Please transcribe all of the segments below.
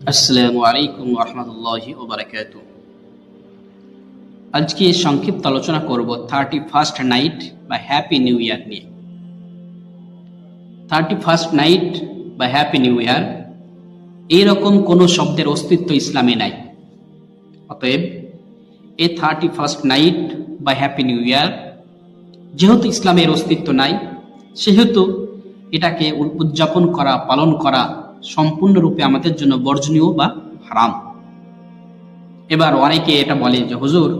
আসসালামু আলাইকুম রহমতুল্লাহি ওবরাকাত আজকে সংক্ষিপ্ত আলোচনা করব থার্টি ফার্স্ট নাইট বা হ্যাপি নিউ ইয়ার নিয়ে। থার্টি ফার্স্ট নাইট বা হ্যাপি নিউ ইয়ার এইরকম কোনো শব্দের অস্তিত্ব ইসলামে নাই। অতএব, এ থার্টি ফার্স্ট নাইট বা হ্যাপি নিউ ইয়ার যেহেতু ইসলামের অস্তিত্ব নাই, সেহেতু এটাকে উদযাপন করা, পালন করা সম্পূর্ণরূপে আমাদের জন্য বর্জনীয় বা হারাম। এবার অনেকে এটা বলে যে, হুজুর,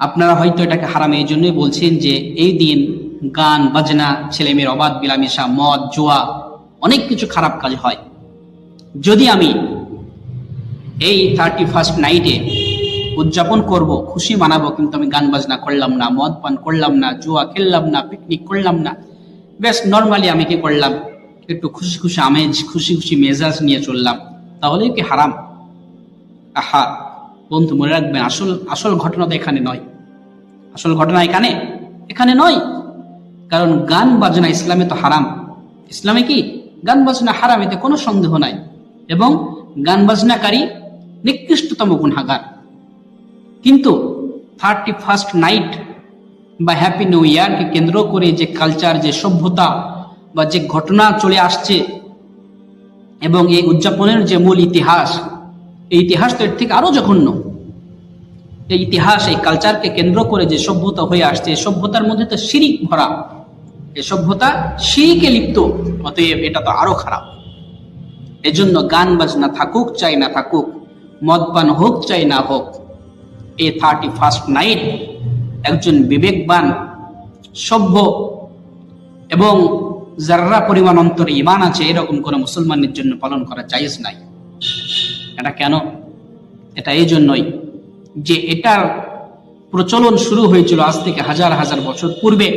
আপনারা হয়তো এটাকে হারাম এই জন্যই বলছেন যে, এই দিন গান, বাজনা ছেলে মেয়ের অবাধ বিলামেশা মদ, জুয়া, অনেক কিছু খারাপ কাজ হয়। যদি আমি এই থার্টি ফার্স্ট নাইটে উদযাপন করব, খুশি মানাবো, কিন্তু আমি গান, বাজনা করলাম না, মদ, পান করলাম না, জুয়া খেললাম না পিকনিক করলাম না বেশ নর্মালি আমি কি করলাম? একটু খুশি খুশি আমেজ, খুশি খুশি মেজাজ নিয়ে চললাম। তাহলে কি হারাম? আহা, বন্ধু মনে রাখবেন, আসল আসল ঘটনা তো এখানে নয়। আসল ঘটনা এখানে? এখানে নয়। কারণ গান বাজনা ইসলামে তো হারাম। ইসলামে কি? গান বাজনা হারাম, এতে কোনো সন্দেহ নাই। এবং গান বাজনাকারী নিকৃষ্টতম গুণাগার। কিন্তু থার্টি ফার্স্ট নাইট বা হ্যাপি নিউ ইয়ারকে কেন্দ্র করে যে কালচার, যে সভ্যতা বা যে ঘটনা চলে আসছে এবং এই উদযাপনের যে মূল ইতিহাস, এই ইতিহাস তো এর থেকে আরও জঘন্য। এই ইতিহাস, এই কালচারকে কেন্দ্র করে যে সভ্যতা হয়ে আসছে, এই সভ্যতার মধ্যে তো শিরিক ভরা। এই সভ্যতা শিরিকে লিপ্ত, অতএব এটা তো আরও খারাপ। এজন্য গান বাজনা থাকুক, চাই না থাকুক মদপান হোক, চাই না হোক, এ থার্টি ফার্স্ট নাইট একজন বিবেকবান, সভ্য এবং যার্রা পরিমাণ অন্তরে ইমান আছে, এরকম কোন মুসলমানের জন্য পালন করা জায়েজ নাই। এটা কেন? এটা এই জন্যই যে এটার প্রচলন শুরু হয়েছিল আজ থেকে হাজার হাজার বছর পূর্বে।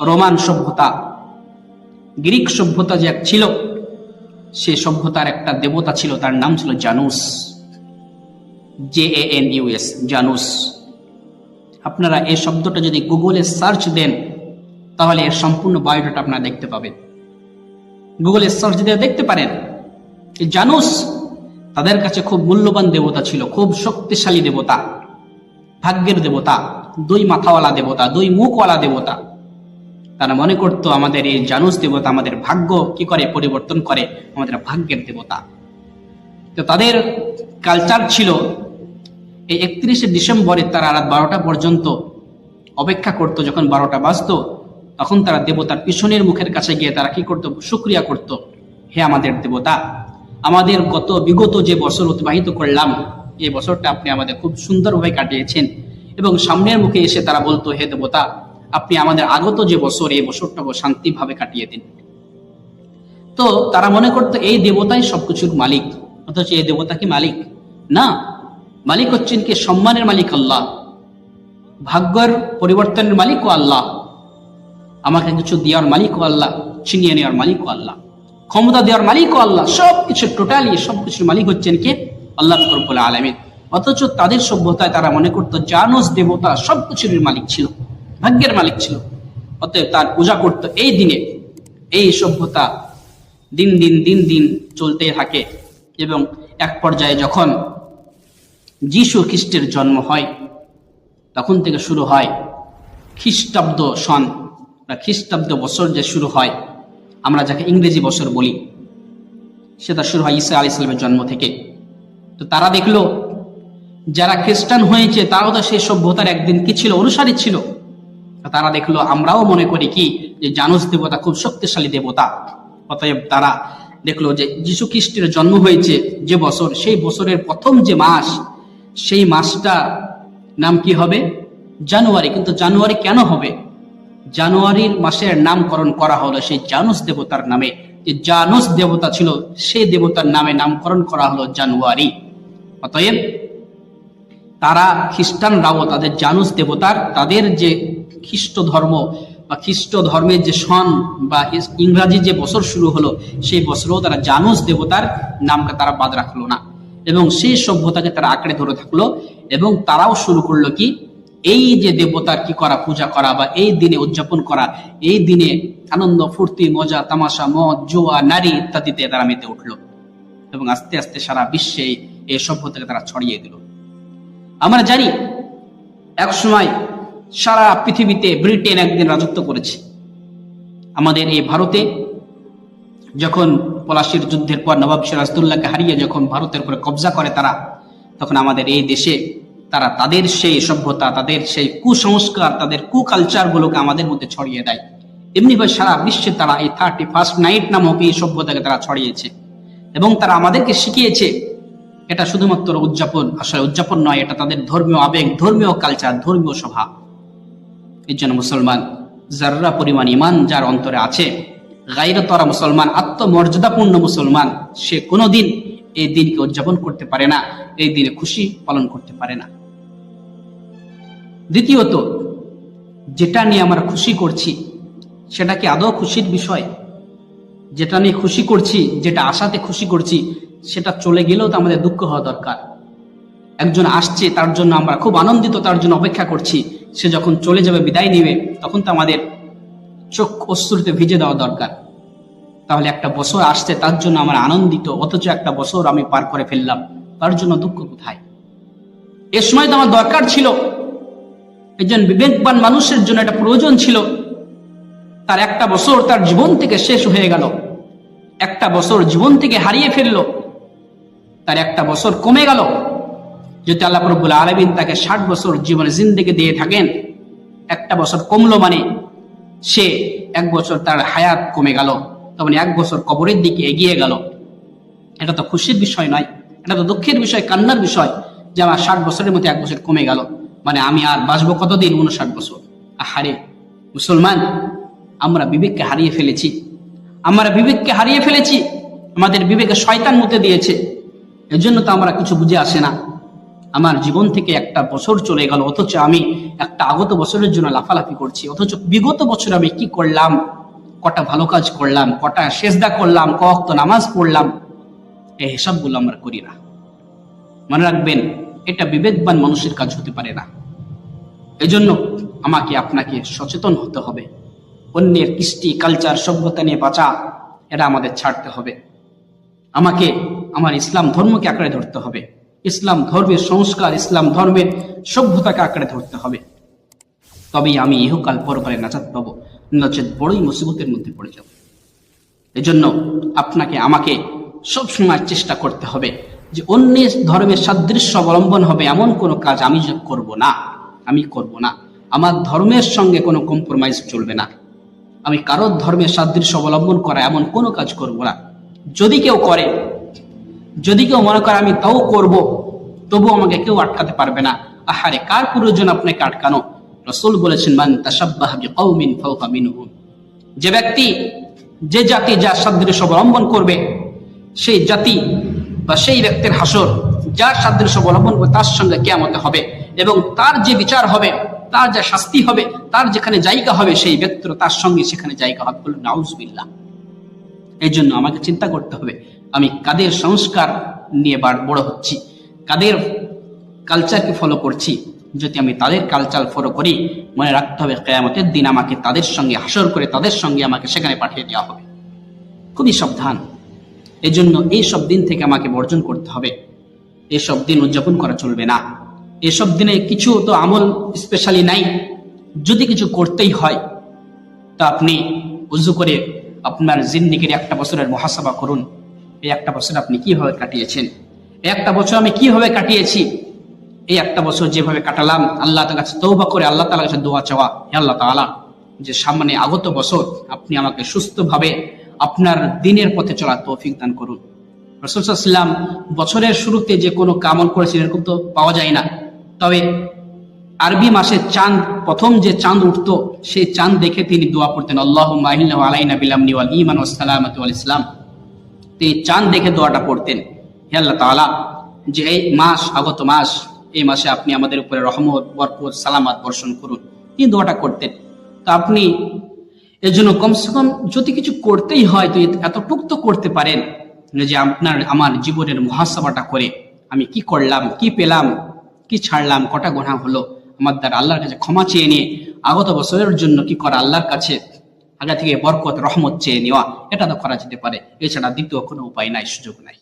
রোমান সভ্যতা, গ্রিক সভ্যতা যে এক ছিল, সে সভ্যতার একটা দেবতা ছিল, তার নাম ছিল Janus. J A N U S Janus. আপনারা এই শব্দটা যদি গুগলে সার্চ দেন তাহলে এর সম্পূর্ণ বায়োডাটা আপনারা দেখতে পাবেন। গুগলে সার্চ দিয়ে দেখতে পারেন জানুস তাদের কাছে খুব মূল্যবান দেবতা ছিল, খুব শক্তিশালী দেবতা, ভাগ্যের দেবতা, দুই মাথাওয়ালা দেবতা, দুই মুখওয়ালা দেবতা। তারা মনে করতো, আমাদের এই জানুস দেবতা আমাদের ভাগ্য কি করে পরিবর্তন করে? আমাদের ভাগ্যের দেবতা। তো তাদের কালচার ছিল, এই একত্রিশে ডিসেম্বরে তারা রাত বারোটা পর্যন্ত অপেক্ষা করত, যখন বারোটা বাজতো তখন তারা দেবতার পিছনের মুখের কাছে গিয়ে তারা কি করত? শুক্রিয়া করত। হে আমাদের দেবতা, আমাদের গত বিগত যে বছর অতিবাহিত করলাম, এই বছরটা আপনি আমাদের খুব সুন্দরভাবে কাটিয়েছেন এবং সামনের মুখে এসে তারা বলতো, হে দেবতা, আপনি আমাদের আগত যে বছর, এই বছরটাকে শান্তিভাবে কাটিয়ে দিন। তো তারা মনে করতো, এই দেবতাই সবকিছুর মালিক। অথচ এই দেবতা কি মালিক? না, মালিক হচ্ছেন কি সম্মানের মালিক আল্লাহ, ভাগ্যের পরিবর্তনের মালিকও আল্লাহ। আমাকে কিছু দেওয়ার মালিকও আল্লাহ, ছিনিয়ে নেওয়ার মালিকও আল্লাহ, ক্ষমতা দেওয়ার মালিকও আল্লাহ সব কিছু টোটালি সব কিছুর মালিক হচ্ছেন কে? আল্লাহ ফকরবুল আলমিন। অথচ তাদের সভ্যতায় তারা মনে করতো জানুস দেবতা সব কিছুর মালিক ছিল, ভাগ্যের মালিক ছিল। অতএব তার পূজা করতো এই দিনে। এই সভ্যতা দিন দিন দিন দিন চলতে থাকে এবং এক পর্যায়ে যখন যিশু খ্রিস্টের জন্ম হয়, তখন থেকে শুরু হয় খ্রিস্টাব্দ সন। বা খ্রিস্টাব্দ বছর যে শুরু হয়, আমরা যাকে ইংরেজি বছর বলি, সেটা শুরু হয় ঈসা আলি ইসলামের জন্ম থেকে। তো তারা দেখল, যারা খ্রিস্টান হয়েছে, তারাও তো সেই সভ্যতার একদিন কি ছিল? অনুসারী ছিল। তারা দেখল, আমরাও মনে করি কি, যে জানুস দেবতা খুব শক্তিশালী দেবতা। অতএব তারা দেখল যে যীশু খ্রিস্টের জন্ম হয়েছে যে বছর, সেই বছরের প্রথম যে মাস, সেই মাসটা নাম কি হবে? জানুয়ারি। কিন্তু জানুয়ারি কেন হবে? জানুয়ারির মাসের নামকরণ করা হলো সেই জানুস দেবতার নামে। যে জানুস দেবতা ছিল, সেই দেবতার নামে নামকরণ করা হলো জানুয়ারি। অতএব তারা খ্রিস্টানরাও তাদের জানুস দেবতার, তাদের যে খ্রিস্ট ধর্ম বা খ্রিস্ট ধর্মের যে সন বা ইংরাজি যে বছর শুরু হলো, সেই বছরও তারা জানুস দেবতার নামকে তারা বাদ রাখল না। এবং সেই সভ্যতাকে তারা আঁকড়ে ধরে থাকল এবং তারাও শুরু করল কি? এই যে দেবতার কি করা, পূজা করা বা এই দিনে উদযাপন করা, এই দিনে আনন্দ, ফুর্তি, মজা, তামাশা, মদ, জোয়া, নারী ইত্যাদিতে তারা মেতে উঠল এবং আস্তে আস্তে সারা বিশ্বে এই- সভ্যতাকে তারা ছড়িয়ে দিল। আমরা জানি এক সময় সারা পৃথিবীতে ব্রিটেন একদিন রাজত্ব করেছে। আমাদের এই ভারতে যখন পলাশির যুদ্ধের পর নবাব সিরাজদুল্লাহকে হারিয়ে যখন ভারতের উপরে কবজা করে তারা, তখন আমাদের এই দেশে তারা তাদের সেই সভ্যতা, তাদের সেই কুসংস্কার, তাদের কুকালচার গুলোকে আমাদের মধ্যে ছড়িয়ে দেয়। এমনিভাবে সারা বিশ্বে তারা এই থার্টি ফার্স্ট নাইট নামক এই সভ্যতাকে তারা ছড়িয়েছে। এবং তারা আমাদেরকে শিখিয়েছে, এটা শুধুমাত্র উদযাপন, আসলে উদযাপন নয়, এটা তাদের ধর্মীয় আবেগ, ধর্মীয় কালচার ধর্মীয় স্বভাব। এর জন্য মুসলমান যার্রা পরিমাণ ইমান যার অন্তরে আছে গাইরতরা মুসলমান, আত্মমর্যাদাপূর্ণ মুসলমান, সে কোনোদিন এই দিনকে উদযাপন করতে পারে না, এই দিনে খুশি পালন করতে পারে না। দ্বিতীয়ত, যেটা নিয়ে আমরা খুশি করছি সেটা কি আদৌ খুশির বিষয়? যেটা নিয়ে খুশি করছি, যেটা আশাতে খুশি করছি, সেটা চলে গেলেও তো আমাদের দুঃখ হওয়া দরকার। একজন আসছে, তার জন্য আমরা খুব আনন্দিত, তার জন্য অপেক্ষা করছি। সে যখন চলে যাবে, বিদায় নেবে, তখন তো আমাদের চোখ অশ্রুতে ভিজে দেওয়া দরকার। তাহলে একটা বছর আসছে, তার জন্য আমরা আনন্দিত, অথচ একটা বছর আমি পার করে ফেললাম। তার জন্য দুঃখ কোথায়? এ সময় তো আমার দরকার ছিল। একজন বিবেকবান মানুষের জন্য একটা প্রয়োজন ছিল। তার একটা বছর তার জীবন থেকে শেষ হয়ে গেল। একটা বছর জীবন থেকে হারিয়ে ফেলল। তার একটা বছর কমে গেল। যদি আল্লাহ রব্বুল আলমিন তাকে ষাট বছর জীবনে জিন্দেগি দিয়ে থাকেন, একটা বছর কমলো মানে সে এক বছর তার হায়াত কমে গেল। তখন এক বছর কবরের দিকে এগিয়ে গেল। এটা তো খুশির বিষয় নয়, এটা তো দুঃখের বিষয়, কান্নার বিষয় যে আমার ষাট বছরের মধ্যে এক বছর কমে গেল। মানে আমি আর বাঁচবো কতদিন? উনষাট বছর। আহারে, মুসলমান, আমরা বিবেককে হারিয়ে ফেলেছি। আমরা বিবেককে হারিয়ে ফেলেছি। আমাদের বিবেকে শয়তান মতে দিয়েছে। এর জন্য তো আমরা কিছু বুঝে আসে না। আমার জীবন থেকে একটা বছর চলে গেল, অথচ আমি একটা আগত বছরের জন্য লাফালাফি করছি। অথচ বিগত বছর আমি কি করলাম? কটা ভালো কাজ করলাম, কটা সেজদা করলাম কক্ত নামাজ পড়লাম। এই হিসাবগুলো আমরা করি না। মনে রাখবেন এটা বিবেকবান মানুষের কাজ হতে পারে না। এজন্য আমাকে আপনাকে সচেতন হতে হবে। অন্যের কৃষ্টি কালচার সভ্যতা নিয়ে বাঁচা, এটা আমাদের ছাড়তে হবে। আমাকে, আমার ইসলাম ধর্মকে আঁকড়ে ধরতে হবে। ইসলাম ধর্মের সংস্কার, ইসলাম ধর্মের সভ্যতাকে আঁকড়ে ধরতে হবে। তবেই আমি ইহকাল পরকালে নাচাত পাবো নচেত বড়ই মুসিবতের মধ্যে পড়ে যাব। এজন্য আপনাকে, আমাকে সবসময় চেষ্টা করতে হবে। যে অন্যের ধর্মের সাদৃশ্য অবলম্বন হবে এমন কোনো কাজ আমি করব না, আমি করব না। আমার ধর্মের সঙ্গে কোনো কম্প্রোমাইজ চলবে না। আমি কারোর ধর্মের সাদৃশ্য অবলম্বন করা এমন কোনো কাজ করব না। যদি কেউ করে, যদি কেউ মনে করে আমি তাও করব, তবু আমাকে কেউ আটকাতে পারবে না। আহারে, কার প্রয়োজন আপনাকে আটকানো? রসুল বলেছেন, মান মিনহুম। যে ব্যক্তি, যে জাতি যা সাদৃশ্য অবলম্বন করবে, সেই জাতি বা সেই ব্যক্তির হাসর যার সাদৃশ্য অবলম্বন করবে তার সঙ্গে কেয়ামতে হবে এবং তার যে বিচার হবে, তার যা শাস্তি হবে, তার যেখানে জায়গা হবে, সেই ব্যক্তির তার সঙ্গে সেখানে জায়গা হবে। বলুন, নাউজবিল্লাহ। এই জন্য আমাকে চিন্তা করতে হবে, আমি কাদের সংস্কার নিয়ে বড় হচ্ছি? কাদের কালচারকে ফলো করছি? যদি আমি তাদের কালচার ফলো করি, মনে রাখতে হবে কেয়ামতের দিন আমাকে তাদের সঙ্গে হাসর করে তাদের সঙ্গে আমাকে সেখানে পাঠিয়ে দেওয়া হবে। খুবই সাবধান। এই জন্য এই সব দিন থেকে আমাকে বর্জন করতে হবে। এসব দিন উদযাপন করা চলবে না। এসব দিনে কিছু তো আমল স্পেশালি নাই। যদি কিছু করতেই হয়, তা আপনি উজু করে আপনার জিন্দিগির একটা বছরের মহাসভা করুন। এই একটা বছর আপনি কীভাবে কাটিয়েছেন? এই একটা বছর আমি কীভাবে কাটিয়েছি? এই একটা বছর যেভাবে কাটালাম, আল্লাহ তার কাছে তৌবা করে আল্লাহ তালার কাছে দোয়া চাওয়া। হে আল্লাহ তাআলা, যে সামনে আগত বছর আপনি আমাকে সুস্থভাবে আপনার দিনের পথে চলার তৌফিক দান করুন। রসুলাম বছরের শুরুতে যে কোনো কামল করেছিলেন এরকম তো পাওয়া যায় না। তবে আরবি মাসে চাঁদ, প্রথম যে চাঁদ উঠতো, সেই চাঁদ দেখে তিনি দোয়া পড়তেন আল্লাহ বিলাম ইসলাম। তিনি চাঁদ দেখে দোয়াটা পড়তেন। হে আল্লাহ তাআলা, যে এই মাস, আগত মাস, এই মাসে আপনি আমাদের উপরে রহমত বরকত সালামাত বর্ষণ করুন। তিনি দোয়াটা করতেন। তো আপনি এর জন্য কমসে কম যদি কিছু করতেই হয়, তো এতটুক তো করতে পারেন যে আপনার, আমার জীবনের মহাসভাটা করে আমি কি করলাম, কি পেলাম, কি ছাড়লাম, কটা গোনা হলো? আমার দ্বারা আল্লাহর কাছে ক্ষমা চেয়ে নিয়ে, আগত বছরের জন্য কি করা আল্লাহর কাছে? আগে থেকে বরকত, রহমত চেয়ে নেওয়া, এটা তো করা যেতে পারে। এছাড়া দ্বিতীয় কোনো উপায় নাই, সুযোগ নাই।